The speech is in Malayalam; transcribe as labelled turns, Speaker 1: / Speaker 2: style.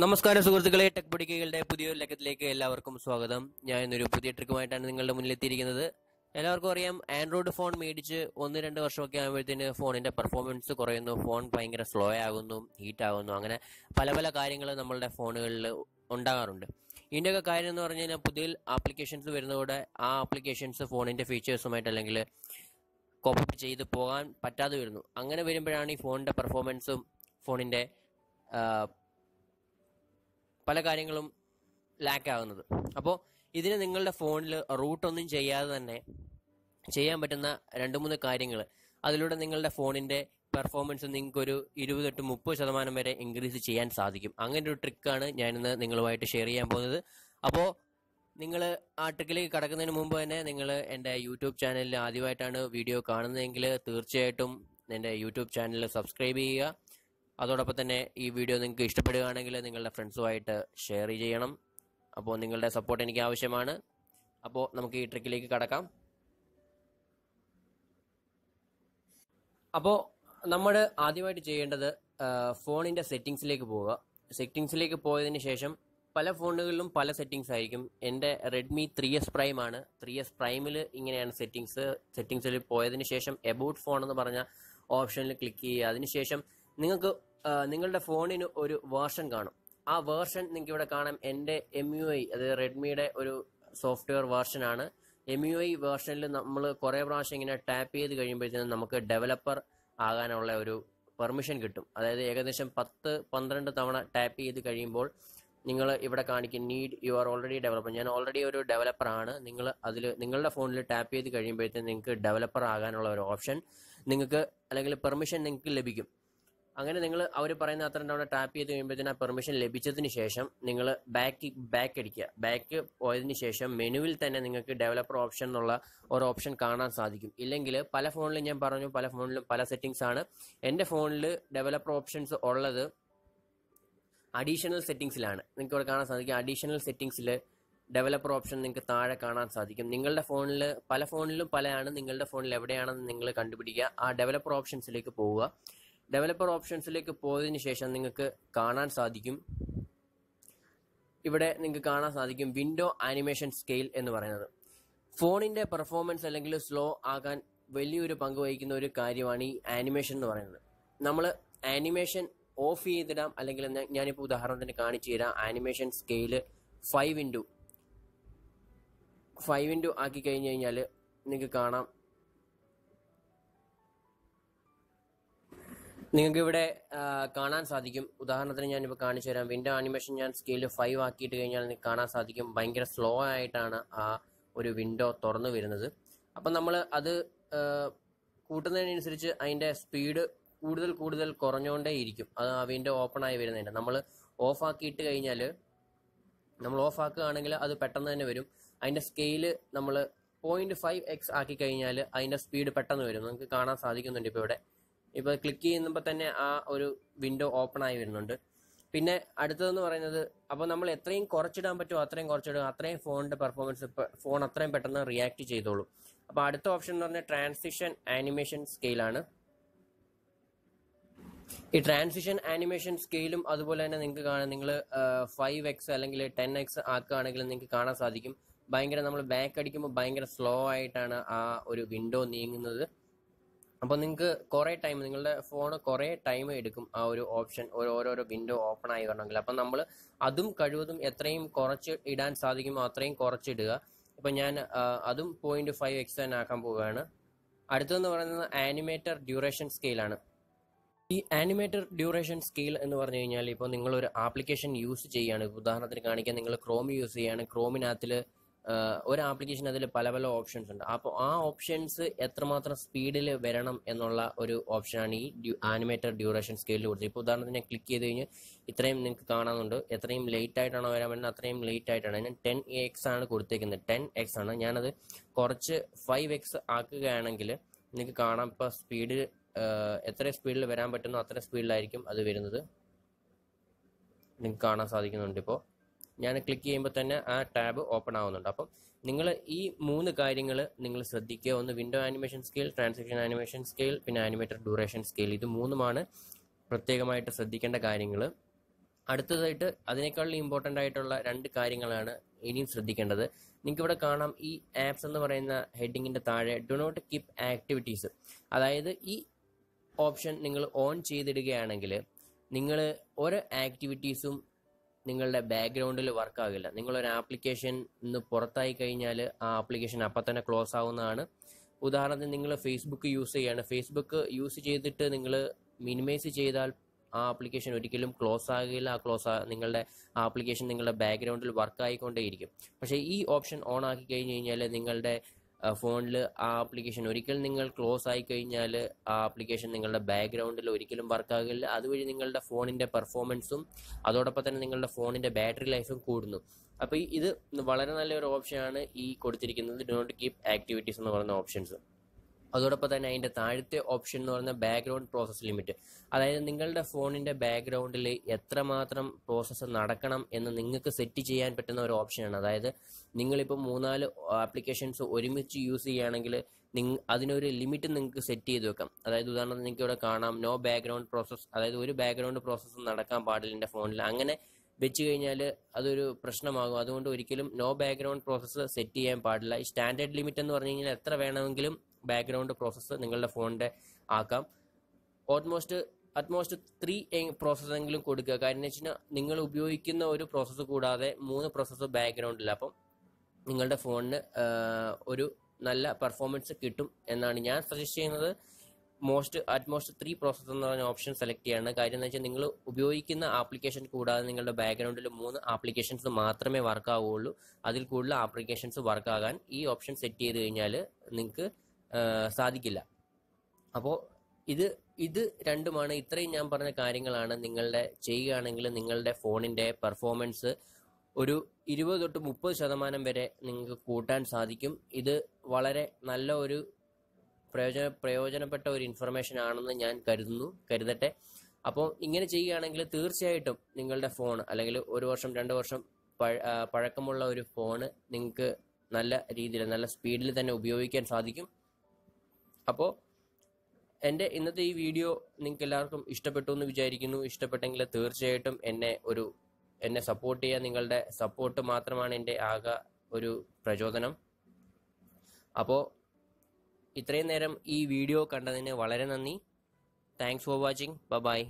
Speaker 1: നമസ്കാരം സുഹൃത്തുക്കളെ ടെക് പൊടിക്കകളുടെ പുതിയൊരു ലക്കത്തിലേക്ക് എല്ലാവർക്കും സ്വാഗതം. ഞാൻ ഇന്നൊരു പുതിയ ട്രിക്കുമായിട്ടാണ് നിങ്ങളുടെ മുന്നിൽ എത്തിയിരിക്കുന്നത് എല്ലാവർക്കും അറിയാം ആൻഡ്രോയിഡ് ഫോൺ മേടിച്ച് ഒന്ന് രണ്ട് വർഷമൊക്കെ ആകുമ്പോഴത്തേന് ഫോണിന്റെ പെർഫോമൻസ് കുറയുന്നു. ഫോൺ ഭയങ്കര സ്ലോ ആകുന്നു ഹീറ്റ് ആകുന്നു അങ്ങനെ പല പല കാര്യങ്ങൾ നമ്മളുടെ ഫോണുകളിൽ ഉണ്ടാകാറുണ്ട്. ഇതിന്റെയൊക്കെ കാര്യം എന്ന് പറഞ്ഞു കഴിഞ്ഞാൽ പുതിയ ആപ്ലിക്കേഷൻസ് വരുന്നതോടെ ആ ആപ്ലിക്കേഷൻസ് ഫോണിന്റെ ഫീച്ചേഴ്സുമായിട്ട് അല്ലെങ്കിൽ കോപ്പപ്പ് ചെയ്ത് പോകാൻ പറ്റാതെ വരുന്നു. അങ്ങനെ വരുമ്പോഴാണ് ഈ ഫോണിന്റെ പെർഫോമൻസും ഫോണിന്റെ പല കാര്യങ്ങളും ലാക്ക് ആകുന്നത് അപ്പോൾ ഇതിന് നിങ്ങളുടെ ഫോണിൽ റൂട്ടൊന്നും ചെയ്യാതെ തന്നെ ചെയ്യാൻ പറ്റുന്ന രണ്ട് മൂന്ന് കാര്യങ്ങൾ അതിലൂടെ നിങ്ങളുടെ ഫോണിന്റെ പെർഫോമൻസ് നിങ്ങൾക്കൊരു ഇരുപത് തൊട്ട് മുപ്പത് ശതമാനം വരെ ഇൻക്രീസ് ചെയ്യാൻ സാധിക്കും. അങ്ങനെ ഒരു ട്രിക്കാണ് ഞാനിന്ന് നിങ്ങളുമായിട്ട് ഷെയർ ചെയ്യാൻ പോകുന്നത്. അപ്പോൾ നിങ്ങൾ ആ ട്രിക്കിലേക്ക് കടക്കുന്നതിന് മുമ്പ് തന്നെ നിങ്ങൾ എന്റെ യൂട്യൂബ് ചാനലിൽ ആദ്യമായിട്ടാണ് വീഡിയോ കാണുന്നതെങ്കിൽ തീർച്ചയായിട്ടും എന്റെ യൂട്യൂബ് ചാനൽ സബ്സ്ക്രൈബ് ചെയ്യുക. അതോടൊപ്പം തന്നെ ഈ വീഡിയോ നിങ്ങൾക്ക് ഇഷ്ടപ്പെടുകയാണെങ്കിൽ നിങ്ങളുടെ ഫ്രണ്ട്സുമായിട്ട് ഷെയർ ചെയ്യണം. അപ്പോൾ നിങ്ങളുടെ സപ്പോർട്ട് എനിക്ക് ആവശ്യമാണ്. അപ്പോൾ നമുക്ക് ഈ ട്രിക്കിലേക്ക് കടക്കാം. അപ്പോൾ നമ്മൾ ആദ്യമായിട്ട് ചെയ്യേണ്ടത് ഫോണിന്റെ സെറ്റിങ്സിലേക്ക് പോവുക. സെറ്റിങ്സിലേക്ക് പോയതിന് ശേഷം പല ഫോണുകളിലും പല സെറ്റിങ്സ് ആയിരിക്കും. എന്റെ റെഡ്മി ത്രീ എസ് പ്രൈം ആണ്. ത്രീ എസ് പ്രൈമിൽ ഇങ്ങനെയാണ് സെറ്റിങ്സ് സെറ്റിങ്സിൽ പോയതിന് ശേഷം എബൌട്ട് ഫോൺ എന്ന് പറഞ്ഞ ഓപ്ഷനിൽ ക്ലിക്ക് ചെയ്യുക. അതിനുശേഷം നിങ്ങൾക്ക് നിങ്ങളുടെ ഫോണിന് ഒരു വേർഷൻ കാണും. ആ വേർഷൻ നിങ്ങൾക്ക് ഇവിടെ കാണാം. എന്റെ എം യു ഐ അതായത് റെഡ്മിയുടെ ഒരു സോഫ്റ്റ്വെയർ വേർഷൻ ആണ്. എം യു ഐ വേർഷനിൽ നമ്മൾ കുറേ പ്രാവശ്യം ഇങ്ങനെ ടാപ്പ് ചെയ്ത് കഴിയുമ്പോഴത്തേനും നമുക്ക് ഡെവലപ്പർ ആകാനുള്ള ഒരു പെർമിഷൻ കിട്ടും. അതായത് ഏകദേശം പത്ത് പന്ത്രണ്ട് തവണ ടാപ്പ് ചെയ്ത് കഴിയുമ്പോൾ നിങ്ങൾ ഇവിടെ കാണിക്കും need you are already developer. ഞാൻ ഓൾറെഡി ഒരു ഡെവലപ്പർ ആണ്. നിങ്ങൾ അതിൽ നിങ്ങളുടെ ഫോണിൽ ടാപ്പ് ചെയ്ത് കഴിയുമ്പോഴത്തേക്കും നിങ്ങൾക്ക് ഡെവലപ്പർ ആകാനുള്ള ഒരു ഓപ്ഷൻ നിങ്ങൾക്ക് അല്ലെങ്കിൽ പെർമിഷൻ നിങ്ങൾക്ക് ലഭിക്കും. അങ്ങനെ നിങ്ങൾ അവർ പറയുന്ന അത്ര തവണ ടാപ്പ് ചെയ്ത് കഴിയുമ്പോഴത്തേന് ആ പെർമിഷൻ ലഭിച്ചതിന് ശേഷം നിങ്ങൾ ബാക്ക് ബാക്ക് അടിക്കുക. ബാക്ക് പോയതിന് ശേഷം മെനുവിൽ തന്നെ നിങ്ങൾക്ക് ഡെവലപ്പർ ഓപ്ഷൻ എന്നുള്ള ഒരു ഓപ്ഷൻ കാണാൻ സാധിക്കും. ഇല്ലെങ്കിൽ പല ഫോണിലും ഞാൻ പറഞ്ഞു പല ഫോണിലും പല സെറ്റിങ്സ് ആണ്. എന്റെ ഫോണിൽ ഡെവലപ്പർ ഓപ്ഷൻസ് ഉള്ളത് അഡീഷണൽ സെറ്റിംഗ്സിലാണ് നിങ്ങൾക്ക് ഇവിടെ കാണാൻ സാധിക്കും. അഡീഷണൽ സെറ്റിംഗ്സിൽ ഡെവലപ്പർ ഓപ്ഷൻ നിങ്ങൾക്ക് താഴെ കാണാൻ സാധിക്കും. നിങ്ങളുടെ ഫോണിൽ പല ഫോണിലും പലയാണ്. നിങ്ങളുടെ ഫോണിൽ എവിടെയാണെന്ന് നിങ്ങൾ കണ്ടുപിടിക്കുക. ആ ഡെവലപ്പർ ഓപ്ഷൻസിലേക്ക് പോവുക. ഡെവലപ്പർ ഓപ്ഷൻസിലേക്ക് പോയതിനു ശേഷം നിങ്ങൾക്ക് കാണാൻ സാധിക്കും. ഇവിടെ നിങ്ങൾക്ക് കാണാൻ സാധിക്കും വിൻഡോ ആനിമേഷൻ സ്കെയിൽ എന്ന് പറയുന്നത്. ഫോണിന്റെ പെർഫോമൻസ് അല്ലെങ്കിൽ സ്ലോ ആകാൻ വലിയൊരു പങ്ക് വഹിക്കുന്ന ഒരു കാര്യമാണ് ഈ ആനിമേഷൻ എന്ന് പറയുന്നത്. നമ്മൾ ആനിമേഷൻ ഓഫ് ചെയ്തിടാം അല്ലെങ്കിൽ ഞാനിപ്പോൾ ഉദാഹരണത്തിന് കാണിച്ചു തരാം animation scale five into five into ആക്കി കഴിഞ്ഞു കഴിഞ്ഞാൽ നിങ്ങൾക്ക് കാണാം നിങ്ങൾക്ക് ഇവിടെ കാണാൻ സാധിക്കും. ഉദാഹരണത്തിന് ഞാനിപ്പോൾ കാണിച്ചു തരാം. വിൻഡോ ആനിമേഷൻ ഞാൻ സ്കെയിൽ ഫൈവ് ആക്കിയിട്ട് കഴിഞ്ഞാൽ നിങ്ങൾക്ക് കാണാൻ സാധിക്കും. ഭയങ്കര സ്ലോ ആയിട്ടാണ് ആ ഒരു വിൻഡോ തുറന്നു വരുന്നത്. അപ്പം നമ്മൾ അത് കൂട്ടുന്നതിനനുസരിച്ച് അതിന്റെ സ്പീഡ് കൂടുതൽ കൂടുതൽ കുറഞ്ഞുകൊണ്ടേ ഇരിക്കും അത് ആ വിൻഡോ ഓപ്പൺ ആയി വരുന്നതിന്റെ നമ്മൾ ഓഫ് ആക്കിയിട്ട് കഴിഞ്ഞാൽ നമ്മൾ ഓഫ് ആക്കുകയാണെങ്കിൽ അത് പെട്ടെന്ന് തന്നെ വരും. അതിന്റെ സ്കെയിൽ നമ്മൾ പോയിന്റ് ഫൈവ് എക്സ് ആക്കി കഴിഞ്ഞാൽ അതിന്റെ സ്പീഡ് പെട്ടെന്ന് വരും. നിങ്ങൾക്ക് കാണാൻ സാധിക്കുന്നുണ്ട് ഇപ്പോൾ ഇവിടെ. ഇപ്പോൾ ക്ലിക്ക് ചെയ്യുമ്പോൾ തന്നെ ആ ഒരു വിൻഡോ ഓപ്പൺ ആയി വരുന്നുണ്ട്. പിന്നെ അടുത്തതെന്ന് പറയുന്നത് അപ്പോൾ നമ്മൾ എത്രയും കുറച്ചിടാൻ പറ്റുമോ അത്രയും കുറച്ചിടും. അത്രയും ഫോണിന്റെ പെർഫോമൻസ് ഫോൺ അത്രയും പെട്ടെന്ന് റിയാക്ട് ചെയ്തോളൂ. അപ്പോൾ അടുത്ത ഓപ്ഷൻ എന്ന് പറഞ്ഞാൽ ട്രാൻസിഷൻ ആനിമേഷൻ സ്കെയിലാണ് ഈ ട്രാൻസിഷൻ ആനിമേഷൻ സ്കെയിലും അതുപോലെ തന്നെ നിങ്ങൾക്ക് കാണാൻ നിങ്ങൾ ഫൈവ് എക്സ് അല്ലെങ്കിൽ ടെൻ എക്സ് ആക്കുകയാണെങ്കിൽ നിങ്ങൾക്ക് കാണാൻ സാധിക്കും. ഭയങ്കര നമ്മൾ ബാക്ക് അടിക്കുമ്പോൾ ഭയങ്കര സ്ലോ ആയിട്ടാണ് ആ ഒരു വിൻഡോ നീങ്ങുന്നത്. അപ്പോൾ നിങ്ങൾക്ക് കുറേ ടൈം നിങ്ങളുടെ ഫോൺ കുറേ ടൈം എടുക്കും ആ ഒരു ഓപ്ഷൻ ഓരോരോ വിൻഡോ ഓപ്പൺ ആയി വരണമെങ്കിൽ. അപ്പം നമ്മൾ അതും കഴിവതും എത്രയും കുറച്ച് ഇടാൻ സാധിക്കുമോ അത്രയും കുറച്ചിടുക ഇപ്പം ഞാൻ അതും പോയിന്റ് ഫൈവ് എക്സ്റ്റൻ ആക്കാൻ പോവുകയാണ്. അടുത്തതെന്ന് പറയുന്നത് ആനിമേറ്റർ ഡ്യൂറേഷൻ സ്കെയിലാണ് ഈ ആനിമേറ്റർ ഡ്യൂറേഷൻ സ്കെയിൽ എന്ന് പറഞ്ഞു കഴിഞ്ഞാൽ ഇപ്പോൾ നിങ്ങൾ ഒരു ആപ്ലിക്കേഷൻ യൂസ് ചെയ്യുകയാണ്. ഉദാഹരണത്തിന് കാണിക്കാൻ നിങ്ങൾ ക്രോം യൂസ് ചെയ്യുകയാണ്. ക്രോമിനകത്തിൽ ഒരു ആപ്ലിക്കേഷൻ അതിൽ പല പല ഓപ്ഷൻസ് ഉണ്ട്. അപ്പോൾ ആ ഓപ്ഷൻസ് എത്രമാത്രം സ്പീഡിൽ വരണം എന്നുള്ള ഒരു ഓപ്ഷനാണ് ഈ ആനിമേറ്റർ ഡ്യൂറേഷൻ സ്കെയിലിൽ കൊടുത്തത്. ഇപ്പോൾ ഉദാഹരണത്തിന് ഞാൻ ക്ലിക്ക് ചെയ്ത് കഴിഞ്ഞാൽ ഇത്രയും നിങ്ങൾക്ക് കാണാനുണ്ട്. എത്രയും ലേറ്റ് ആയിട്ടാണോ വരാൻ പറ്റുന്നത് അത്രയും ലേറ്റ് ആയിട്ടാണ്. ഞാൻ ടെൻ എക്സ് ആണ് കൊടുത്തേക്കുന്നത്. ടെൻ എക്സ് ആണ്. ഞാനത് കുറച്ച് ഫൈവ് എക്സ് ആക്കുകയാണെങ്കിൽ നിങ്ങൾക്ക് കാണാം. ഇപ്പോൾ സ്പീഡിൽ എത്ര സ്പീഡിൽ വരാൻ പറ്റുന്നോ അത്ര സ്പീഡിലായിരിക്കും അത് വരുന്നത്. നിങ്ങൾക്ക് കാണാൻ സാധിക്കുന്നുണ്ട് ഇപ്പോൾ ഞാൻ ക്ലിക്ക് ചെയ്യുമ്പോൾ തന്നെ ആ ടാബ് ഓപ്പൺ ആവുന്നുണ്ട്. അപ്പം നിങ്ങൾ ഈ മൂന്ന് കാര്യങ്ങൾ നിങ്ങൾ ശ്രദ്ധിക്കുക. ഒന്ന് window animation scale transaction animation scale പിന്നെ ആനിമേറ്റർ ഡ്യൂറേഷൻ സ്കെയിൽ ഇത് മൂന്നുമാണ് പ്രത്യേകമായിട്ട് ശ്രദ്ധിക്കേണ്ട കാര്യങ്ങൾ. അടുത്തതായിട്ട് അതിനേക്കാളും ഇമ്പോർട്ടന്റ് ആയിട്ടുള്ള രണ്ട് കാര്യങ്ങളാണ് ഇനിയും ശ്രദ്ധിക്കേണ്ടത്. നിങ്ങൾക്ക് ഇവിടെ കാണാം ഈ ആപ്സ് എന്ന് പറയുന്ന ഹെഡിങ്ങിന്റെ താഴെ ഡു നോട്ട് കീപ് ആക്ടിവിറ്റീസ് അതായത് ഈ ഓപ്ഷൻ നിങ്ങൾ ഓൺ ചെയ്തിടുകയാണെങ്കിൽ നിങ്ങൾ ഒരു ആക്ടിവിറ്റീസും നിങ്ങളുടെ ബാക്ക്ഗ്രൗണ്ടിൽ വർക്ക് ആകില്ല നിങ്ങളൊരു ആപ്ലിക്കേഷൻ ഇന്ന് പുറത്തായി കഴിഞ്ഞാൽ ആ ആപ്ലിക്കേഷൻ അപ്പം തന്നെ ക്ലോസ് ആവുന്നതാണ്. ഉദാഹരണത്തിന് നിങ്ങൾ ഫേസ്ബുക്ക് യൂസ് ചെയ്യാണ്. ഫേസ്ബുക്ക് യൂസ് ചെയ്തിട്ട് നിങ്ങൾ മിനിമൈസ് ചെയ്താൽ ആ ആപ്ലിക്കേഷൻ ഒരിക്കലും ക്ലോസ് ആകില്ല. ആ ക്ലോസ് നിങ്ങളുടെ ആപ്ലിക്കേഷൻ നിങ്ങളുടെ ബാക്ക്ഗ്രൗണ്ടിൽ വർക്ക് ആയിക്കൊണ്ടേയിരിക്കും. പക്ഷേ ഈ ഓപ്ഷൻ ഓൺ ആക്കി കഴിഞ്ഞ് കഴിഞ്ഞാൽ നിങ്ങളുടെ ഫോണിൽ ആ ആപ്ലിക്കേഷൻ ഒരിക്കൽ നിങ്ങൾ ക്ലോസ് ആയി കഴിഞ്ഞാൽ ആ ആപ്ലിക്കേഷൻ നിങ്ങളുടെ ബാക്ക്ഗ്രൗണ്ടിൽ ഒരിക്കലും വർക്ക് ആകില്ല. അതുവഴി നിങ്ങളുടെ ഫോണിന്റെ പെർഫോമൻസും അതോടൊപ്പം തന്നെ നിങ്ങളുടെ ഫോണിന്റെ ബാറ്ററി ലൈഫും കൂടുന്നു. അപ്പോൾ ഇത് വളരെ നല്ലൊരു ഓപ്ഷനാണ് ഈ കൊടുത്തിരിക്കുന്നത്. ഡോണ്ട് കീപ് ആക്ടിവിറ്റീസ് എന്ന് പറയുന്ന ഓപ്ഷൻസ് അതോടൊപ്പം തന്നെ അതിന്റെ താഴത്തെ ഓപ്ഷൻ എന്ന് പറയുന്ന ബാക്ക്ഗ്രൗണ്ട് പ്രോസസ് ലിമിറ്റ് അതായത് നിങ്ങളുടെ ഫോണിന്റെ ബാക്ക്ഗ്രൗണ്ടിൽ എത്രമാത്രം പ്രോസസ്സ് നടക്കണം എന്ന് നിങ്ങൾക്ക് സെറ്റ് ചെയ്യാൻ പറ്റുന്ന ഒരു ഓപ്ഷനാണ് അതായത് നിങ്ങളിപ്പോൾ മൂന്നാൽ ആപ്ലിക്കേഷൻസ് ഒരുമിച്ച് യൂസ് ചെയ്യുകയാണെങ്കിൽ നിങ്ങ അതിനൊരു ലിമിറ്റ് നിങ്ങൾക്ക് സെറ്റ് ചെയ്ത് വെക്കാം. അതായത് ഉദാഹരണത്തിന് നിങ്ങൾക്ക് ഇവിടെ കാണാം നോ ബാക്ക്ഗ്രൗണ്ട് പ്രോസസ്സ് അതായത് ഒരു ബാക്ക്ഗ്രൗണ്ട് പ്രോസസ്സ് നടക്കാൻ പാടില്ല എന്റെ ഫോണിൽ. അങ്ങനെ വെച്ച് കഴിഞ്ഞാൽ അതൊരു പ്രശ്നമാകും. അതുകൊണ്ട് ഒരിക്കലും നോ ബാക്ക്ഗ്രൗണ്ട് പ്രോസസ്സ് സെറ്റ് ചെയ്യാൻ പാടില്ല. ഈ സ്റ്റാൻഡേർഡ് ലിമിറ്റ് എന്ന് പറഞ്ഞു കഴിഞ്ഞാൽ എത്ര വേണമെങ്കിലും ബാക്ക്ഗ്രൗണ്ട് പ്രോസസ്സ് നിങ്ങളുടെ ഫോണിന്റെ ആക്കാം. ഓൾമോസ്റ്റ് അറ്റ്മോസ്റ്റ് ത്രീ പ്രോസസ്സെങ്കിലും കൊടുക്കുക. കാരണം എന്ന് വെച്ചാൽ നിങ്ങൾ ഉപയോഗിക്കുന്ന ഒരു പ്രോസസ്സ് കൂടാതെ മൂന്ന് പ്രോസസ്സ് ബാക്ക്ഗ്രൗണ്ടിൽ അപ്പം നിങ്ങളുടെ ഫോണിന് ഒരു നല്ല പെർഫോമൻസ് കിട്ടും എന്നാണ് ഞാൻ സജസ്റ്റ് ചെയ്യുന്നത്. മോസ്റ്റ് അറ്റ്മോസ്റ്റ് ത്രീ പ്രോസസ്സ് എന്ന് പറഞ്ഞ ഓപ്ഷൻ സെലക്ട് ചെയ്യാണ്. കാര്യം എന്ന് വെച്ചാൽ നിങ്ങൾ ഉപയോഗിക്കുന്ന ആപ്ലിക്കേഷൻ കൂടാതെ നിങ്ങളുടെ ബാക്ക്ഗ്രൗണ്ടിൽ മൂന്ന് ആപ്ലിക്കേഷൻസ് മാത്രമേ വർക്ക് ആവുകയുള്ളൂ അതിൽ കൂടുതൽ ആപ്ലിക്കേഷൻസ് വർക്ക് ആകാൻ ഈ ഓപ്ഷൻ സെറ്റ് ചെയ്ത് കഴിഞ്ഞാൽ നിങ്ങൾക്ക് സാധിക്കില്ല. അപ്പോൾ ഇത് ഇത് രണ്ടുമാണ് ഇത്രയും ഞാൻ പറഞ്ഞ കാര്യങ്ങളാണ് നിങ്ങളുടെ ചെയ്യുകയാണെങ്കിൽ നിങ്ങളുടെ ഫോണിന്റെ പെർഫോമൻസ് ഒരു ഇരുപത് തൊട്ട് മുപ്പത് ശതമാനം വരെ നിങ്ങൾക്ക് കൂട്ടാൻ സാധിക്കും. ഇത് വളരെ നല്ല ഒരു പ്രയോജന പ്രയോജനപ്പെട്ട ഒരു ഇൻഫർമേഷൻ ആണെന്ന് ഞാൻ കരുതുന്നു കരുതട്ടെ. അപ്പോൾ ഇങ്ങനെ ചെയ്യുകയാണെങ്കിൽ തീർച്ചയായിട്ടും നിങ്ങളുടെ ഫോൺ അല്ലെങ്കിൽ ഒരു വർഷം രണ്ട് വർഷം പഴക്കമുള്ള ഒരു ഫോണ് നിങ്ങൾക്ക് നല്ല രീതിയിൽ നല്ല സ്പീഡിൽ തന്നെ ഉപയോഗിക്കാൻ സാധിക്കും. അപ്പോൾ എന്റെ ഇന്നത്തെ ഈ വീഡിയോ നിങ്ങൾക്ക് എല്ലാവർക്കും ഇഷ്ടപ്പെട്ടു എന്ന് വിചാരിക്കുന്നു. ഇഷ്ടപ്പെട്ടെങ്കിൽ തീർച്ചയായിട്ടും എന്നെ ഒരു എന്നെ സപ്പോർട്ട് ചെയ്യാൻ നിങ്ങളുടെ സപ്പോർട്ട് മാത്രമാണ് എന്റെ ആകെ ഒരു പ്രചോദനം. അപ്പോൾ ഇത്രയും നേരം ഈ വീഡിയോ കണ്ടതിന് വളരെ നന്ദി. താങ്ക്സ് ഫോർ വാച്ചിങ് ബ ബൈ